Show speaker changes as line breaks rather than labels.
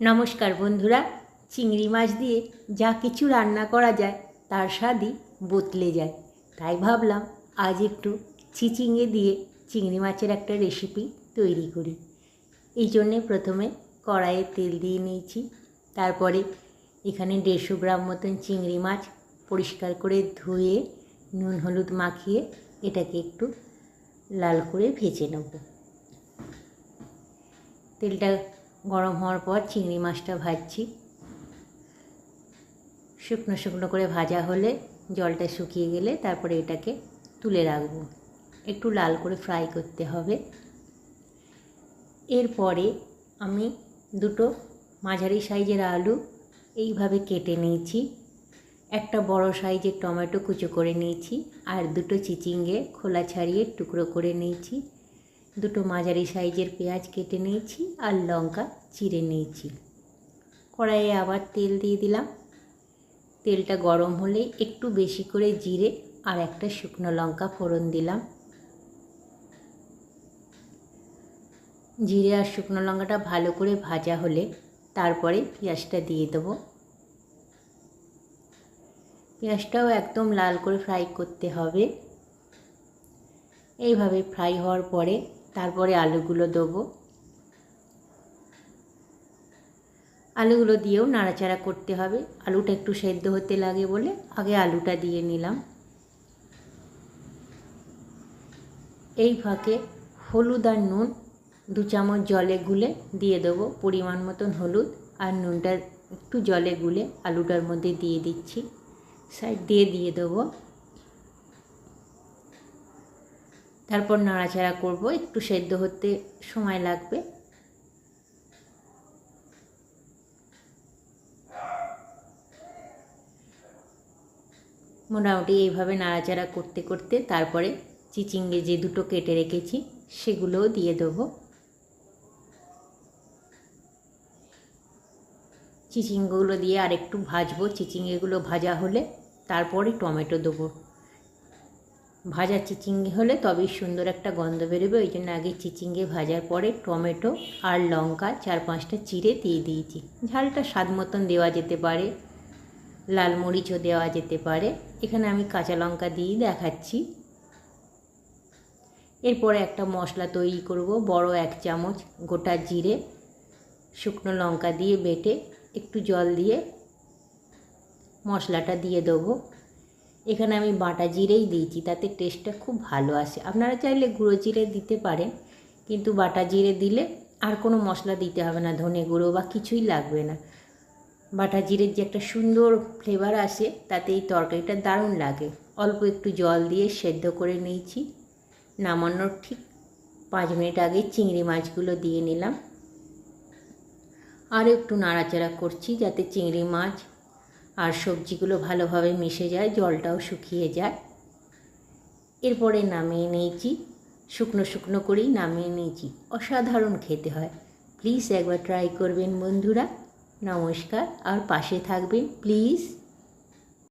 নমস্কার বন্ধুরা, চিংড়ি মাছ দিয়ে যা কিছু রান্না করা যায়, তার স্বাদই বদলে যায়। তাই ভাবলাম, আজ একটু চিচিঙে দিয়ে চিংড়ি মাছের একটা রেসিপি তৈরি করি। এই জন্যে প্রথমে কড়াইয়ে তেল দিয়ে নিয়েছি, তারপরে এখানে দেড়শো গ্রাম মতন চিংড়ি মাছ পরিষ্কার করে ধুয়ে নুন হলুদ মাখিয়ে এটাকে একটু লাল করে ভেজে নেব। তেলটা গরম হওয়ার পর চিংড়ি মাছটা ভাজছি। শুকনো শুকনো করে ভাজা হলে জলটা শুকিয়ে গেলে তারপরে এটাকে তুলে রাখব। একটু লাল করে ফ্রাই করতে হবে। এরপরে আমি দুটো মাঝারি সাইজের আলু এইভাবে কেটে নিয়েছি। একটা বড় সাইজের টমেটো কুচো করে নিয়েছি আর দুটো চিচিঙ্গে খোলা ছাড়িয়ে টুকরো করে নিয়েছি। দুটো মাঝারি সাইজের পেঁয়াজ কেটে নিয়েছি আর লঙ্কা চিড়ে নিয়েছি। কড়াইয়ে আবার তেল দিয়ে দিলাম। তেলটা গরম হলে একটু বেশি করে জিরে আর একটা শুকনো লঙ্কা ফোড়ন দিলাম। জিরে আর শুকনো লঙ্কাটা ভালো করে ভাজা হলে তারপরে পেঁয়াজটা দিয়ে দেবো। পেঁয়াজটাও একদম লাল করে ফ্রাই করতে হবে। এইভাবে ফ্রাই হওয়ার পরে তারপরে আলুগুলো দেবো। আলুগুলো দিয়েও নাড়াচাড়া করতে হবে। আলুটা একটু সেদ্ধ হতে লাগে বলে আগে আলুটা দিয়ে নিলাম। এই ফাঁকে হলুদ আর নুন দু চামচ জলে গুলে দিয়ে দেবো। পরিমাণ মতন হলুদ আর নুনটা একটু জলে গুলে আলুটার মধ্যে দিয়ে দিচ্ছি। সাইড দিয়ে দিয়ে দেবো। তারপর নাড়াচাড়া করব, একটু সেদ্ধ হতে সময় লাগবে। মোটামুটি এইভাবে নাড়াচাড়া করতে করতে তারপরে চিচিঙ্গে যে দুটো কেটে রেখেছি, সেগুলোও দিয়ে দেবো। চিচিঙ্গগুলো দিয়ে আর একটু ভাজবো, চিচিঙ্গেগুলো ভাজা হলে তারপরে টমেটো দেবো। ভাজা চিচিঙ্গে হলে তবেই সুন্দর একটা গন্ধ বেরোবে। ওই জন্য আগে চিচিঙ্গে ভাজার পরে টমেটো আর লঙ্কা চার পাঁচটা চিড়ে দিয়ে দিয়েছি। ঝালটা স্বাদ মতন দেওয়া যেতে পারে, লাল মরিচও দেওয়া যেতে পারে। এখানে আমি কাঁচা লঙ্কা দিয়েই দেখাচ্ছি। এরপরে একটা মশলা তৈরি করব, বড় এক চামচ গোটা জিরে, শুকনো লঙ্কা দিয়ে বেটে একটু জল দিয়ে মশলাটা দিয়ে দেবো। এখানে আমি বাটা জিরেই দিয়েছি, তাতে টেস্টটা খুব ভালো আসে। আপনারা চাইলে গুঁড়ো জিরে দিতে পারেন, কিন্তু বাটা জিরে দিলে আর কোনো মশলা দিতে হবে না, ধনে গুঁড়ো বা কিছুই লাগবে না। বাটা জিরের যে একটা সুন্দর ফ্লেভার আসে, তাতে এই তরকারিটা দারুণ লাগে। অল্প একটু জল দিয়ে সেদ্ধ করে নিয়েছি। নামানোর ঠিক পাঁচ মিনিট আগে চিংড়ি মাছগুলো দিয়ে নিলাম। আর একটু নাড়াচাড়া করছি যাতে চিংড়ি মাছ আর সবজিগুলো ভালোভাবে মিশে যায়, জলটাও শুকিয়ে যায়। এরপরে নামিয়ে নিয়েছি। শুকনো শুকনো করেই নামিয়ে নিয়েছি। অসাধারণ খেতে হয়। প্লিজ একবার ট্রাই করবেন বন্ধুরা। নমস্কার। আর পাশে থাকবেন, প্লিজ।